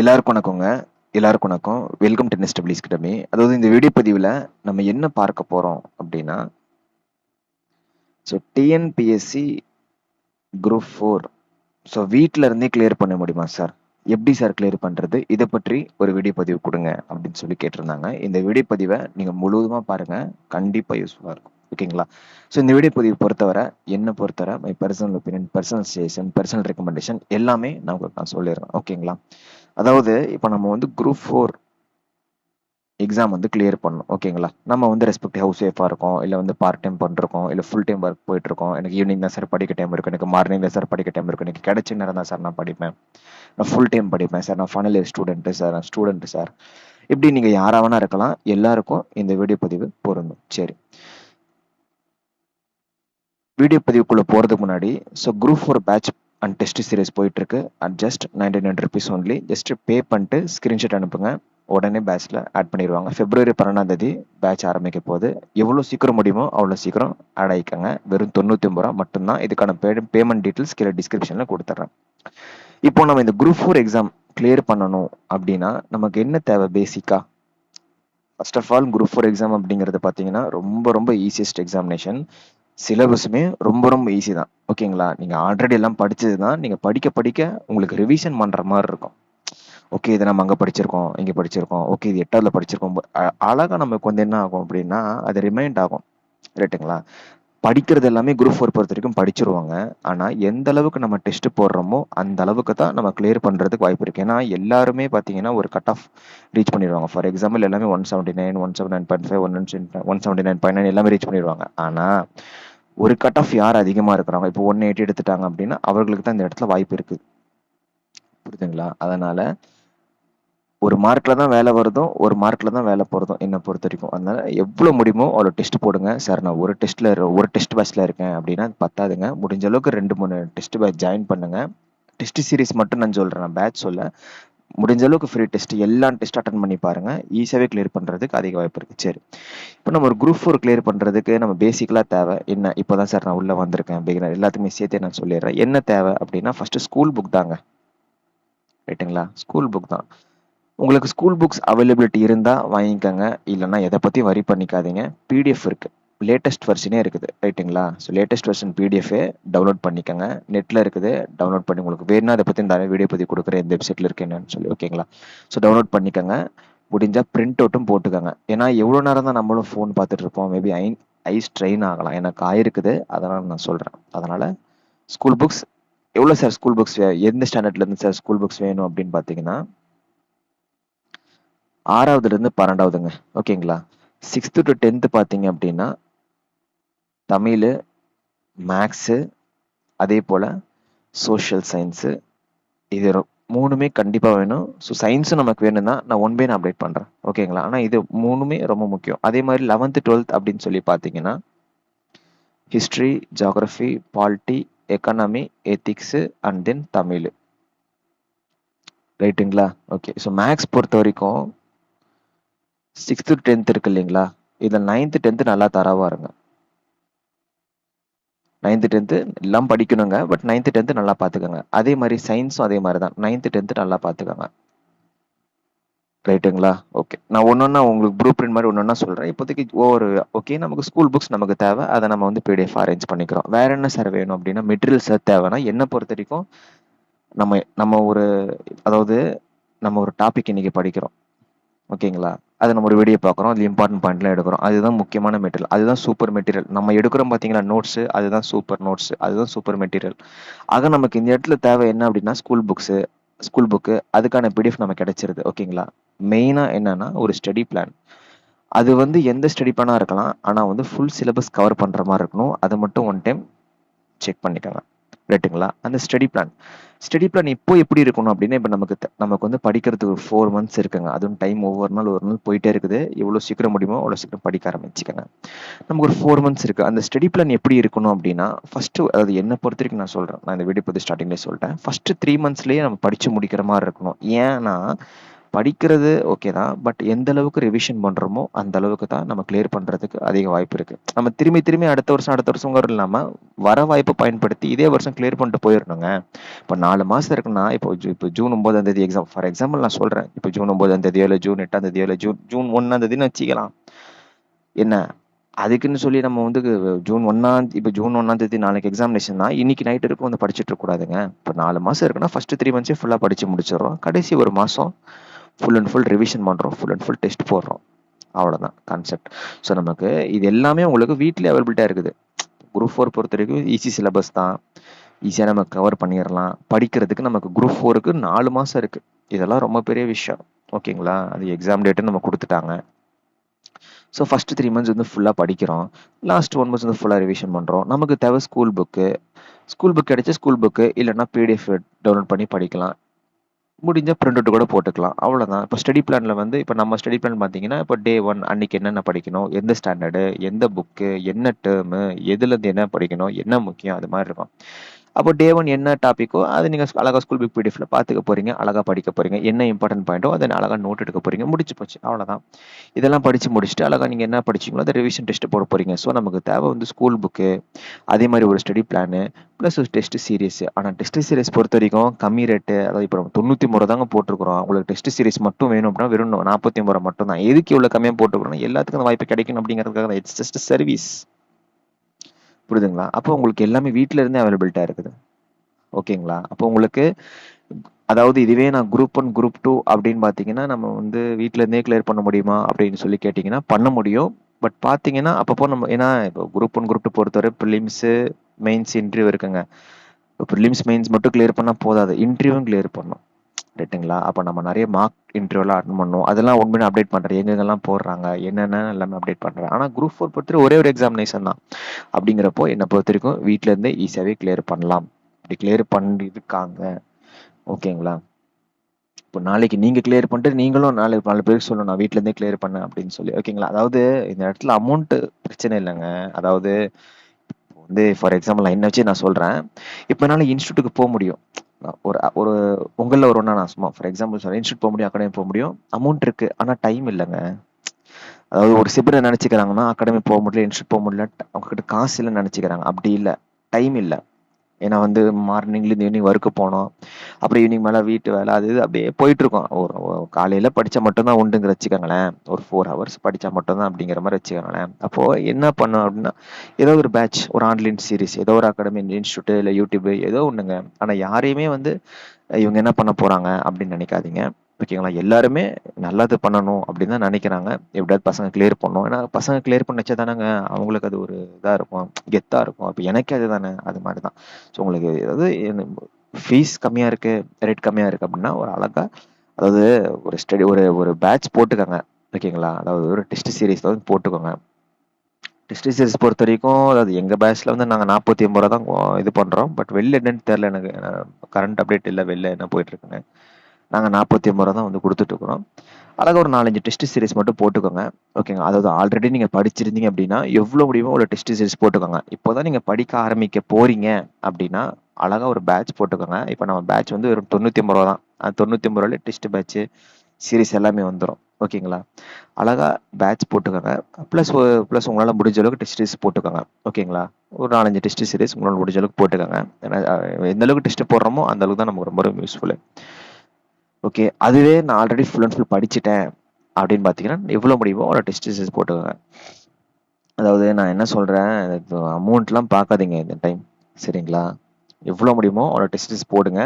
எல்லாருக்கும் வணக்கங்க. எல்லாருக்கும் வணக்கம். வெல்கம் டு நெஸ்டபிளிஸ் கிட்டமே அதாவது இந்த வீடியோ பதிவில் நம்ம என்ன பார்க்க போகிறோம் அப்படின்னா so TNPSC group four so வீட்டில் இருந்தே கிளியர் பண்ண முடியுமா சார் எப்படி சார் கிளியர் பண்ணுறது இதை பற்றி ஒரு வீடியோ பதிவு கொடுங்க அப்படின்னு சொல்லி கேட்டிருந்தாங்க. இந்த வீடியோ பதிவை நீங்கள் முழுவதுமாக பாருங்கள் கண்டிப்பாக யூஸ்ஃபுல்லாக இருக்கும். ஓகேங்களா? ஸோ இந்த வீடியோ பதிவு பொறுத்தவரை என்னை பொறுத்தவரை my personal opinion personal suggestion personal recommendation எல்லாமே நான் உங்களுக்கு நான் சொல்லிடுறேன். ஓகேங்களா? அதாவது இப்போ நம்ம வந்து குரூப் ஃபோர் எக்ஸாம் வந்து கிளியர் பண்ணணும். ஓகேங்களா? நம்ம வந்து ரெஸ்பெக்ட் ஹவுஸ் ஒய்ஃபாக இருக்கோம் இல்லை வந்து பார்ட் டைம் பண்ணிருக்கோம் இல்லை ஃபுல் டைம் ஒர்க் போயிட்டு இருக்கோம் எனக்கு ஈவினிங் தான் சார் படிக்க டைம் இருக்கும் எனக்கு மார்னிங் தான் சார் படிக்க டைம் இருக்கும் எனக்கு கிடைச்ச நேரம் தான் சார் நான் படிப்பேன். நான் ஃபுல் டைம் படிப்பேன் சார் நான் ஃபைனல் இயர் ஸ்டூடெண்ட்டு சார் நான் ஸ்டூடெண்ட்டு சார் இப்படி நீங்கள் யாராவனா இருக்கலாம். எல்லாருக்கும் இந்த வீடியோ பதிவு பொருந்தும். சரி. வீடியோ பதிவுக்குள்ளே போகிறதுக்கு முன்னாடி so group four batch and test series போயிட்டு இருக்கு at just ninety nine rupees only just pay பண்ணிட்டு ஸ்க்ரீன்ஷாட் அனுப்புங்க. உடனே பேட்ச்சில் ஆட் பண்ணிடுவாங்க. பிப்ரவரி பன்னெண்டாம் தேதி பேட்ச் ஆரம்பிக்க போகுது. எவ்வளோ சீக்கிரம் முடியுமோ அவ்வளோ சீக்கிரம் ஆட் ஆகிக்கோங்க வெறும் தொண்ணூற்றி ஒன்பது ரூபா மட்டும்தான். இதுக்கான பே பேமெண்ட் டீட்டெயில்ஸ் கீழே டிஸ்கிரிப்ஷனில் கொடுத்துட்றேன். இப்போ நம்ம இந்த குரூப் ஃபோர் எக்ஸாம் கிளியர் பண்ணணும் அப்படின்னா நமக்கு என்ன தேவை பேசிக்காக first of all group four exam அப்படிங்கிறது பார்த்தீங்கன்னா ரொம்ப ரொம்ப ஈஸியஸ்ட் எக்ஸாமினேஷன் சிலபஸுமே ரொம்ப ரொம்ப ஈஸி தான். ஓகேங்களா நீங்கள் ஆல்ரெடி எல்லாம் படித்தது தான் நீங்கள் படிக்க படிக்க உங்களுக்கு ரிவிஷன் பண்ணுற மாதிரி இருக்கும். ஓகே இதை நம்ம அங்கே படிச்சிருக்கோம் இங்கே படிச்சிருக்கோம். ஓகே இது எட்டாவதுல படிச்சிருக்கோம். அழகாக அழகா நமக்கு வந்து என்ன ஆகும் அப்படின்னா அது ரிமைண்ட் ஆகும். ரைட்டுங்களா படிக்கிறது எல்லாமே குரூப் ஃபோர் பொறுத்த வரைக்கும் படிச்சிருவாங்க. ஆனால் எந்த அளவுக்கு நம்ம டெஸ்ட் போடுறோமோ அந்த அளவுக்கு தான் நம்ம கிளியர் பண்ணுறதுக்கு வாய்ப்பு இருக்குது ஏன்னா எல்லாருமே பார்த்தீங்கன்னா ஒரு கட் ஆஃப் ரீச் பண்ணிடுவாங்க. ஃபார் எக்ஸாம்பிள் எல்லாமே one seventy nine one seven nine point five one one seventy nine point nine எல்லாமே ரீச் பண்ணிடுவாங்க. ஆனால் ஒரு கட் ஆஃப் யார் அதிகமாக இருக்கிறாங்க? இப்போ ஒன் எயிட்டி எடுத்துட்டாங்க அப்படின்னா அவர்களுக்கு தான் இந்த இடத்துல வாய்ப்பு இருக்குது புரியுதுங்களா? அதனால் ஒரு மார்க்கில் தான் வேலை வருதும் ஒரு மார்க்கில் தான் வேலை போகிறதும் என்னை பொறுத்த வரைக்கும். அதனால் எவ்வளோ முடியுமோ அவ்வளோ டெஸ்ட் போடுங்க. சார் நான் ஒரு டெஸ்ட்டில் ஒரு டெஸ்ட் பேட்ச்சில் இருக்கேன் அப்படின்னா அது பத்தாதுங்க. முடிஞ்ச அளவுக்கு ரெண்டு மூணு டெஸ்ட் பேட்ச் ஜாயின் பண்ணுங்கள் டெஸ்ட் சீரிஸ் மட்டும் நான் சொல்கிறேன் நான் பேட்ச் சொல்ல. முடிஞ்ச அளவுக்கு ஃப்ரீ டெஸ்ட் எல்லா டெஸ்ட் அட்டன் பண்ணி பாருங்க. ஈஸியாகவே கிளியர் பண்ணுறதுக்கு அதிக வாய்ப்பு இருக்குது சரி. இப்போ நம்ம ஒரு குரூப் ஃபோர் கிளியர் பண்ணுறதுக்கு நம்ம பேசிக்கலாக தேவை. என்ன? இப்போ தான் சார் நான் உள்ளே வந்திருக்கேன். பிகினர் எல்லாத்துக்குமே சேர்த்தே நான் சொல்லிடுறேன். என்ன தேவை அப்படின்னா ஃபஸ்ட்டு ஸ்கூல் புக் தாங்க. ரைட்டுங்களா ஸ்கூல் புக் தான். உங்களுக்கு ஸ்கூல் புக்ஸ் அவைலபிலிட்டி இருந்தால் வாங்கிக்கோங்க. இல்லைன்னா எதை பற்றி வரி பண்ணிக்காதீங்க. பிடிஎஃப் இருக்குது லேட்டஸ்ட் வெர்ஷனே இருக்குது. ரைட்டுங்களா ஸோ லேட்டஸ்ட் வெர்ஷன் பிடிஎஃபே டவுன்லோட் பண்ணிக்கோங்க. நெட்டில் இருக்குது. டவுன்லோட் பண்ணி உங்களுக்கு வேணும்னா அதை பற்றி இந்த வீடியோ பற்றி கொடுக்குறேன் இந்த வெப்சைட்டில் இருக்கு என்னன்னு சொல்லி ஓகேங்களா ஸோ டவுன்லோட் பண்ணிக்கோங்க. முடிஞ்சால் பிரிண்ட் அவுட்டும் போட்டுக்கோங்க. ஏன்னா எவ்வளோ நேரம் தான் நம்மளும் ஃபோன் பார்த்துட்டு இருப்போம். மேபி ஐ ஐ ஸ்ட்ரெயின் ஆகலாம். எனக்கு ஆயிருக்குது அதனால் நான் சொல்கிறேன் அதனால் ஸ்கூல் புக்ஸ் எவ்வளோ சார் ஸ்கூல் புக்ஸ் எந்த ஸ்டாண்டர்ட்லேருந்து சார் ஸ்கூல் புக்ஸ் வேணும் அப்படின்னு பார்த்தீங்கன்னா ஆறாவதுலேருந்து பன்னெண்டாவதுங்க. ஓகேங்களா? சிக்ஸ்த்து டு டென்த்து பார்த்தீங்க அப்படின்னா தமிழ் மேக்ஸு அதே போல் சோஷியல் சயின்ஸு இது ரொ- மூணுமே கண்டிப்பாக வேணும். ஸோ சயின்ஸும் நமக்கு வேணும்னா நான் ஒன் பை நான் அப்டேட் பண்ணுறேன் ஓகேங்களா? ஆனால் இது மூணுமே ரொம்ப முக்கியம். அதே மாதிரி லெவன்த்து டுவெல்த் அப்படின்னு சொல்லி பார்த்தீங்கன்னா history geography polity economy ethics and then Tamil. ரைட்டுங்களா ஓகே ஸோ மேக்ஸ் பொறுத்த வரைக்கும் சிக்ஸ்த்து டென்த் இருக்கு இல்லைங்களா? இதில் நைன்த்து டென்த்து நல்லா தரவாக இருங்க. நைன்த்து டென்த்து எல்லாம் படிக்கணுங்க பட் நைன்த்து டென்த்து நல்லா பார்த்துக்கோங்க. அதே மாதிரி சயின்ஸும் அதே மாதிரி தான். நைன்த்து டென்த்து நல்லா பார்த்துக்கோங்க. ரைட்டுங்களா ஓகே நான் ஒன்று ஒன்றா உங்களுக்கு ப்ரூ பிரிண்ட் மாதிரி ஒன்று ஒன்றா சொல்கிறேன் இப்போதைக்கு ஒவ்வொரு ஓகே நமக்கு ஸ்கூல் புக்ஸ் நமக்கு தேவை. அதை நம்ம வந்து பிடிஎஃப் அரேஞ்ச் பண்ணிக்கிறோம். வேறு என்ன சார் வேணும் அப்படின்னா மெட்டீரியல்ஸ் தேவைன்னா என்னை பொறுத்த வரைக்கும் நம்ம நம்ம ஒரு அதாவது நம்ம ஒரு டாபிக் இன்றைக்கி படிக்கிறோம். ஓகேங்களா? அது நம்ம ஒரு வீடியோ பார்க்குறோம். அது இம்பார்ட்டன்ட் பாயிண்ட்லாம் எடுக்கிறோம். அதுதான் முக்கியமான மெட்டீரியல் அதுதான் சூப்பர் மெட்டீரியல் நம்ம எடுக்கிறோம் பார்த்தீங்களா? நோட்ஸு அதுதான் சூப்பர் நோட்ஸ் அதுதான் சூப்பர் மெட்டீரியல் ஆக நமக்கு இந்த இடத்துல தேவை என்ன அப்படின்னா ஸ்கூல் புக்ஸு ஸ்கூல் புக்கு அதுக்கான பிடிஎஃப் நம்ம கிடைச்சிருது. ஓகேங்களா? மெயினாக என்னன்னா ஒரு ஸ்டடி பிளான் அது வந்து எந்த ஸ்டடி பிளானாக இருக்கலாம். ஆனால் வந்து ஃபுல் சிலபஸ் கவர் பண்ணுற மாதிரி இருக்கணும். அதை மட்டும் ஒன் டைம் செக் பண்ணிக்கோங்க. ரைட்டுங்களா அந்த ஸ்டடி பிளான் ஸ்டடி பிளான் இப்போ எப்படி இருக்கணும் அப்படின்னா இப்போ நமக்கு நமக்கு வந்து படிக்கிறதுக்கு ஒரு ஃபோர் மந்த்ஸ் இருக்குங்க. அதுவும் டைம் ஒவ்வொரு நாள் ஒரு நாள் போயிட்டே இருக்குது. எவ்வளோ சீக்கிரம் முடியுமோ அவ்வளோ சீக்கிரம் படிக்க ஆரம்பிச்சுக்கோங்க. நமக்கு ஒரு ஃபோர் மந்த்ஸ் இருக்குது அந்த ஸ்டடி பிளான் எப்படி இருக்கணும் அப்படின்னா ஃபஸ்ட்டு அதாவது என்னை பொறுத்த வரைக்கும் நான் சொல்கிறேன் நான் இந்த வீடியோ பற்றி ஸ்டார்டிங்லேயே சொல்லிட்டேன் ஃபஸ்ட்டு த்ரீ மந்த்ஸ்லேயே நம்ம படித்து முடிக்கிற மாதிரி இருக்கணும். ஏன்னா படிக்கிறது ஓகே தான் பட் எந்த அளவுக்கு ரிவிஷன் பண்ணுறோமோ அந்த அளவுக்கு தான் நம்ம கிளியர் பண்ணுறதுக்கு அதிக வாய்ப்பு இருக்குது நம்ம திரும்பி திரும்பி அடுத்த வருஷம் அடுத்த வருஷம் இல்லாமல் வர வாய்ப்பை பயன்படுத்தி இதே வருஷம் கிளியர் பண்ணிட்டு போயிடணுங்க இப்போ நாலு மாதம் இருக்குன்னா இப்போ இப்போ ஜூன் ஒன்பதாம் தேதி எக்ஸாம் ஃபார் எக்ஸாம்பிள் நான் சொல்கிறேன் இப்போ ஜூன் ஒன்பதாம் தேதியோ இல்லை ஜூன் எட்டாம் தேதியோ இல்லை ஜூன் ஜூன் ஒன்றாம் தேதினு வச்சுக்கலாம். என்ன? அதுக்குன்னு சொல்லி நம்ம வந்து ஜூன் ஒன்றாம் இப்போ ஜூன் ஒன்றாம் தேதி நாளைக்கு எக்ஸாமினேஷன்னா இன்னைக்கு நைட் இருக்கும் வந்து படிச்சுட்டு இருக்கக்கூடாதுங்க. இப்போ நாலு மாதம் இருக்குன்னா ஃபர்ஸ்ட் த்ரீ மந்த்ஸே ஃபுல்லாக படித்து முடிச்சிடுறோம். கடைசி ஒரு மாதம் ஃபுல் அண்ட் ஃபுல் ரிவிஷன் பண்ணுறோம் ஃபுல் அண்ட் ஃபுல் டெஸ்ட் போடுறோம். அவ்வளோதான் கான்செப்ட் ஸோ நமக்கு இது எல்லாமே உங்களுக்கு வீட்டிலே அவைலபிலிட்டியாக இருக்குது. குரூப் ஃபோர் பொறுத்த வரைக்கும் ஈஸி சிலபஸ் தான். ஈஸியாக நம்ம கவர் பண்ணிடலாம் படிக்கிறதுக்கு நமக்கு குரூப் ஃபோருக்கு நாலு மாதம் இருக்குது இதெல்லாம் ரொம்ப பெரிய விஷயம். ஓகேங்களா அது எக்ஸாம் டேட்டு நம்ம கொடுத்துட்டாங்க. ஸோ ஃபஸ்ட்டு த்ரீ மந்த்ஸ் வந்து ஃபுல்லாக படிக்கிறோம். லாஸ்ட் ஒன் மந்த்ஸ் வந்து ஃபுல்லாக ரிவிஷன் பண்ணுறோம் நமக்கு தேவை ஸ்கூல் புக்கு ஸ்கூல் புக் கிடைச்சா ஸ்கூல் புக்கு இல்லைன்னா பிடிஎஃப் டவுன்லோட் பண்ணி படிக்கலாம். முடிஞ்ச பிரிண்ட் அவுட் கூட போட்டுக்கலாம். அவ்வளோதான் இப்போ ஸ்டடி பிளானில் வந்து இப்போ நம்ம ஸ்டடி பிளான் பார்த்தீங்கன்னா இப்போ டே ஒன் அன்னைக்கு என்னென்ன படிக்கணும்? எந்த ஸ்டாண்டர்டு எந்த புக்கு என்ன டேர்மு எதுலேருந்து என்ன படிக்கணும்? என்ன முக்கியம்? அது மாதிரி இருக்கும். அப்போ டே ஒன் என்ன டாப்பிக்கோ அதை நீங்கள் அழகாக ஸ்கூல் புக் பிடிஎஃப்ல பார்த்துக்க போறீங்க அழகாக படிக்க போறீங்க என்ன இம்பார்ட்டன்ட் பாயிண்ட்டோ அதை அழகாக நோட் எடுக்க போறீங்க முடிச்சு போச்சு அவ்வளோதான் இதெல்லாம் படிச்சு முடிச்சுட்டு அழகாக நீங்கள் என்ன படிச்சீங்களோ அதை ரிவிஷன் டெஸ்ட் போட போறீங்க. ஸோ நமக்கு தேவை வந்து ஸ்கூல் புக்கு அதே மாதிரி ஒரு ஸ்டடி பிளானு ப்ளஸ் ஒரு டெஸ்ட் சீரியஸ் ஆனால் டெஸ்ட் சீரியஸ் பொறுத்த வரைக்கும் கம்மி ரேட்டு அதாவது இப்போ நம்ம தொண்ணூற்றி முறை தாங்க போட்டிருக்கிறோம். உங்களுக்கு டெஸ்ட் சீரிஸ் மட்டும் வேணும் அப்படின்னா வெறும் நாற்பத்தி முறை மட்டும் தான் எதுக்கு இவ்வளோ கம்மியாக போட்டுக்கிறோம் எல்லாத்துக்கும் அந்த வாய்ப்பு கிடைக்கணும் அப்படிங்கிறதுக்காக இட்ஸ் ஜஸ்ட் சர்வீஸ் புரியுதுங்களா அப்போ உங்களுக்கு எல்லாமே வீட்டில இருந்தே அவைலபிலிட்டா இருக்குது. ஓகேங்களா? அப்போ உங்களுக்கு அதாவது இதுவே நான் குரூப் ஒன் குரூப் டூ அப்படின்னு பார்த்தீங்கன்னா நம்ம வந்து வீட்டில இருந்தே கிளியர் பண்ண முடியுமா அப்படின்னு சொல்லி கேட்டிங்கன்னா பண்ண முடியும். பட் பார்த்தீங்கன்னா அப்பப்போ நம்ம ஏன்னா இப்போ குரூப் ஒன் குரூப் டூ பொறுத்தவரை பிலிம்ஸு, மெயின்ஸ் இன்டர்வியூ இருக்குங்க. இப்போ ப்ரிலிம்ஸ் மெயின்ஸ் மட்டும் கிளியர் பண்ணால் போதாது. இன்டர்வியூவும் கிளியர் பண்ணும். ரைட்டுங்களா அப்போ நம்ம நிறைய மார்க் இன்டர்வியூலாம் அட்டன் பண்ணோம் அதெல்லாம் உண்மையாக அப்டேட் பண்ணுறேன் எங்கெங்கெல்லாம் போடுறாங்க என்னென்ன எல்லாமே அப்டேட் பண்ணுறேன் ஆனால் குரூப் ஃபோர் பொறுத்த ஒரே ஒரு எக்ஸாமினேஷன் தான். அப்படிங்கிறப்போ என்னை பொறுத்த வரைக்கும் வீட்டிலேருந்து ஈஸியாகவே கிளியர் பண்ணலாம். இப்படி கிளியர் பண்ணிருக்காங்க ஓகேங்களா? இப்போ நாளைக்கு நீங்கள் கிளியர் பண்ணிட்டு நீங்களும் நாளைக்கு நாலு பேருக்கு சொல்லணும். நான் வீட்டிலேருந்தே கிளியர் பண்ணேன் அப்படின்னு சொல்லி. ஓகேங்களா? அதாவது இந்த இடத்துல அமௌண்ட் பிரச்சனை இல்லைங்க. அதாவது வந்து ஃபார் எக்ஸாம்பிள் என்ன வச்சு நான் சொல்கிறேன் இப்போ என்னால் இன்ஸ்டியூட்டுக்கு போக முடியும். ஒரு ஒரு உங்களில் ஒரு ஒன்றா நான் சும்மா ஃபார் எக்ஸாம்பிள் சொல்றேன் இன்ஸ்டியூட் போக முடியும் அகாடமி போக முடியும். அமௌண்ட் இருக்கு ஆனால் டைம் இல்லைங்க. அதாவது ஒரு சிபிரை நினச்சிக்கிறாங்கன்னா அகாடமி போக முடியல இன்ஸ்டியூட் போக முடியல அவங்க கிட்ட காசு இல்லைன்னு நினச்சிக்கிறாங்க. அப்படி இல்லை. டைம் இல்லை. ஏன்னா வந்து மார்னிங்லேருந்து ஈவினிங் ஒர்க்கு போனோம். அப்புறம் ஈவினிங் மேலே வீட்டு வேலை அது இது அப்படியே போயிட்டுருக்கோம். ஒரு காலையில் படித்தா மட்டும்தான் உண்டுங்கிற வச்சுக்கோங்களேன். ஒரு ஃபோர் ஹவர்ஸ் படித்தா மட்டும்தான் அப்படிங்கிற மாதிரி வச்சுக்கோங்களேன். அப்போது என்ன பண்ணோம் அப்படின்னா ஏதோ ஒரு பேட்ச் ஒரு ஆன்லைன் சீரிஸ் ஏதோ ஒரு அகாடமி இன்ஸ்டியூட்டு இல்லை யூடியூப் ஏதோ ஒன்றுங்க ஆனால் யாரையுமே வந்து இவங்க என்ன பண்ண போகிறாங்க அப்படின்னு நினைக்காதீங்க. ஓகேங்களா? எல்லாருமே நல்லது பண்ணணும் அப்படின்னு தான் நினைக்கிறாங்க. எப்படியாவது பசங்க கிளியர் பண்ணணும். ஏன்னா பசங்க கிளியர் பண்ணச்சா தானேங்க அவங்களுக்கு அது ஒரு இதாக இருக்கும். கெத்தாக இருக்கும். அப்போ எனக்கே அது தானே. அது மாதிரி தான். ஸோ உங்களுக்கு அதாவது ஃபீஸ் கம்மியாக இருக்குது ரேட் கம்மியாக இருக்குது அப்படின்னா ஒரு அழகாக அதாவது ஒரு ஸ்டடி ஒரு ஒரு பேட்ச் போட்டுக்கோங்க. ஓகேங்களா? அதாவது ஒரு டெஸ்ட் சீரீஸ் வந்து போட்டுக்கோங்க. டெஸ்ட் சீரிஸ் பொறுத்த வரைக்கும் அதாவது எங்கள் பேட்ச்சில் வந்து நாங்கள் நாற்பத்தி ஒம்பது ரூபா தான் இது பண்ணுறோம் பட் வெளில என்னன்னு தெரில எனக்கு. கரண்ட் அப்டேட் இல்லை வெளில என்ன போயிட்டுருக்குன்னு நாங்கள் நாற்பத்தி ஒம்பது ரூபா தான் வந்து கொடுத்துட்ருக்குறோம் அழகாக ஒரு நாலஞ்சு டெஸ்ட் சீரிஸ் மட்டும் போட்டுக்கோங்க. ஓகேங்க அதாவது ஆல்ரெடி நீங்கள் படிச்சிருந்தீங்க அப்படின்னா எவ்வளோ முடியுமோ அவ்வளோ டெஸ்ட் சீரிஸ் போட்டுக்கோங்க. இப்போ தான் நீங்கள் படிக்க ஆரம்பிக்க போகிறீங்க அப்படின்னா அழகாக ஒரு பேட்ச் போட்டுக்கோங்க. இப்போ நம்ம பேட்ச் வந்து ஒரு தொண்ணூற்றி ஐம்பது ரூபா தான். தொண்ணூற்றி ஐம்பது ரூபாயில டெஸ்ட் பேட்ச்சு சீரிஸ் எல்லாமே வந்துடும் ஓகேங்களா அழகாக பேட்ச் போட்டுக்கோங்க. ப்ளஸ் ப்ளஸ் உங்களால் முடிஞ்ச அளவுக்கு டெஸ்ட் சீரிஸ் போட்டுக்கோங்க. ஓகேங்களா ஒரு நாலஞ்சு டெஸ்ட் சீரிஸ் உங்களால் முடிஞ்ச அளவுக்கு போட்டுக்கோங்க. ஏன்னா எந்த அளவுக்கு டெஸ்ட் போடுறோமோ அந்த அளவுக்கு தான் நமக்கு ரொம்ப ரொம்ப யூஸ்ஃபுல்லு ஓகே அதுவே நான் ஆல்ரெடி ஃபுல் அண்ட் ஃபுல் படிச்சுட்டேன். அப்படின்னு பார்த்தீங்கன்னா எவ்வளோ முடியுமோ ஒரு டெஸ்ட் ரிசல்ட் போட்டுக்கோங்க. அதாவது நான் என்ன சொல்கிறேன் அமௌண்ட்லாம் பார்க்காதீங்க இந்த டைம் சரிங்களா? எவ்வளோ முடியுமோ அவ்வளோ டெஸ்ட் போடுங்க.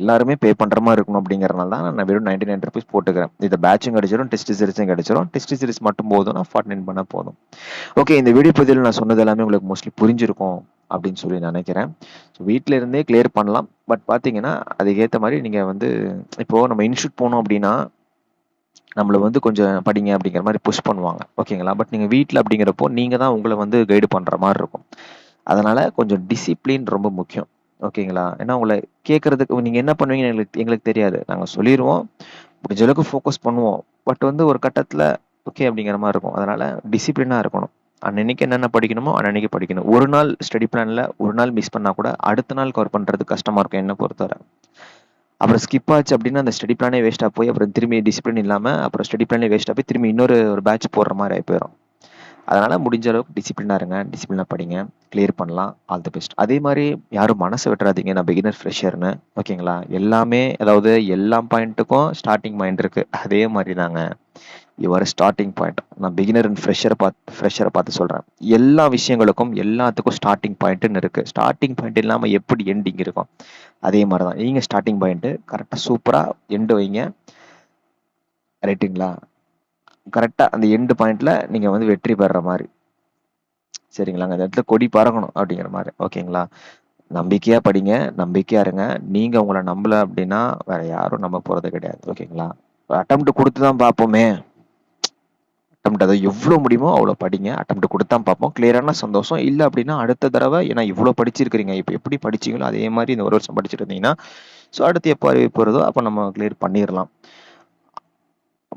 எல்லாருமே பே பண்ணுற மாதிரி இருக்கணும் அப்படிங்கிறனால தான் நான் வெறும் நைன்டி நைன் ருபீஸ் போட்டுக்கிறேன். இந்த பேட்சும் கிடச்சிரும் டெஸ்ட் சீரிஸும் கிடச்சிரும். டெஸ்ட் சீரிஸ் மட்டும் போதும் நான் ஃபார்ட்டி நைன் பண்ணால் போதும். ஓகே இந்த வீடியோ பதிவில் நான் சொன்னது எல்லாமே உங்களுக்கு மோஸ்ட்லி புரிஞ்சிருக்கும் அப்படின்னு சொல்லி நினைக்கிறேன். ஸோ வீட்டில் இருந்தே கிளியர் பண்ணலாம். பட் பார்த்தீங்கன்னா அதுக்கேற்ற மாதிரி நீங்கள் வந்து இப்போது நம்ம இன்ஸ்டியூட் போனோம் அப்படின்னா நம்மளை வந்து கொஞ்சம் படிங்க அப்படிங்கிற மாதிரி புஷ் பண்ணுவாங்க. ஓகேங்களா பட் நீங்கள் வீட்டில் அப்படிங்கிறப்போ நீங்கள் தான் உங்களை வந்து கைடு பண்ணுற மாதிரி இருக்கும். அதனால் கொஞ்சம் டிசிப்ளின் ரொம்ப முக்கியம். ஓகேங்களா? ஏன்னா உங்களை கேட்குறதுக்கு நீங்கள் என்ன பண்ணுவீங்கன்னு எங்களுக்கு எங்களுக்கு தெரியாது. நாங்கள் சொல்லிடுவோம் முடிஞ்ச அளவுக்கு ஃபோக்கஸ் பண்ணுவோம். பட் வந்து ஒரு கட்டத்தில் ஓகே அப்படிங்கிற மாதிரி இருக்கும். அதனால் டிசிப்ளினாக இருக்கணும். அன்னன்னைக்கு என்னென்ன படிக்கணுமோ அன்னன்னைக்கு படிக்கணும். ஒரு நாள் ஸ்டடி பிளானில் ஒரு நாள் மிஸ் பண்ணால் கூட அடுத்த நாள் கவர் பண்ணுறது கஷ்டமாக இருக்கும் என்ன பொறுத்தவரை. அப்புறம் ஸ்கிப் ஆச்சு அப்படின்னா அந்த ஸ்டடி பிளானே வேஸ்ட்டாக போய் அப்புறம் திரும்பி டிசிப்ளின் இல்லாமல் அப்புறம் ஸ்டடி பிளானே வேஸ்ட்டாக போய் திரும்பி இன்னொரு ஒரு பேட்ச் போடுற மாதிரி ஆகி போயிடும் அதனால் முடிஞ்ச அளவுக்கு டிசிப்ளினாக இருங்க டிசிப்ளினாக படிங்க கிளியர் பண்ணலாம் ஆல் தி பெஸ்ட் அதே மாதிரி யாரும் மனசை விட்டுறாதீங்க நான் பிகினர் ஃப்ரெஷர்னு ஓகேங்களா? எல்லாமே அதாவது எல்லா பாயிண்ட்டுக்கும் ஸ்டார்டிங் மைண்ட் இருக்குது அதே மாதிரி தாங்க. யுவர் ஸ்டார்டிங் பாயிண்ட் நான் பிகினர் அண்ட் ஃப்ரெஷரை பார்த்து ஃப்ரெஷரை பார்த்து சொல்கிறேன் எல்லா விஷயங்களுக்கும் எல்லாத்துக்கும் ஸ்டார்டிங் பாயிண்ட்டுன்னு இருக்குது ஸ்டார்டிங் பாயிண்ட் இல்லாமல் எப்படி எண்டிங் இருக்கும்? அதே மாதிரி தான். நீங்கள் ஸ்டார்டிங் பாயிண்ட்டு கரெக்டாக சூப்பராக எண்டு வைங்க. ரைட்டுங்களா கரெக்டாக அந்த எண்டு பாயிண்ட்ல நீங்கள் வந்து வெற்றி பெறுற மாதிரி. சரிங்களாங்க அந்த இடத்துல கொடி பறக்கணும் அப்படிங்கிற மாதிரி. ஓகேங்களா? நம்பிக்கையாக படிங்க நம்பிக்கையாக இருங்க. நீங்கள் உங்களை நம்பலை அப்படின்னா வேற யாரும் நம்ப போகிறது கிடையாது. ஓகேங்களா? அட்டம்ப்ட் கொடுத்து தான் பார்ப்போமே. அட்டம்ப்ட் அதை எவ்வளோ முடியுமோ அவ்வளோ படிங்க. அட்டம் கொடுத்தா பார்ப்போம். கிளியரான சந்தோஷம். இல்லை அப்படின்னா அடுத்த தடவை ஏன்னா இவ்வளோ படிச்சிருக்கிறீங்க. இப்போ எப்படி படிச்சீங்களோ அதே மாதிரி இந்த ஒரு வருஷம் படிச்சுட்டு இருந்தீங்கன்னா ஸோ அடுத்து எப்போ அறிவிப்பு வருதோ அப்போ நம்ம கிளியர் பண்ணிடலாம்.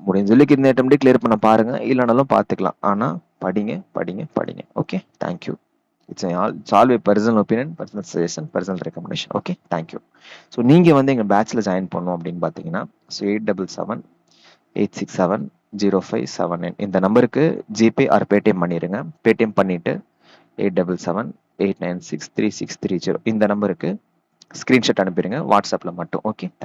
முடிஞ்ச சொல்லிக்கு இந்த அட்டம்ப்டே கிளியர் பண்ண பாருங்க. இல்லைனாலும் பார்த்துக்கலாம். ஆனால் படிங்க படிங்க படிங்க. Okay thank you it's all solve a personal opinion personal suggestion personal recommendation okay thank you so நீங்கள் வந்து எங்கள் பேட்சில் ஜாயின் பண்ணோம் அப்படின்னு பார்த்தீங்கன்னா so eight double seven eight six seven zero five seven nine இந்த நம்பருக்கு ஜிபே ஆர் பேடிஎம் பண்ணிடுங்க பேடிஎம் பண்ணிவிட்டு eight double seven eight nine six three six three zero இந்த நம்பருக்கு ஸ்க்ரீன்ஷாட் அனுப்பிடுங்க வாட்ஸ்அப்பில் மட்டும். ஓகே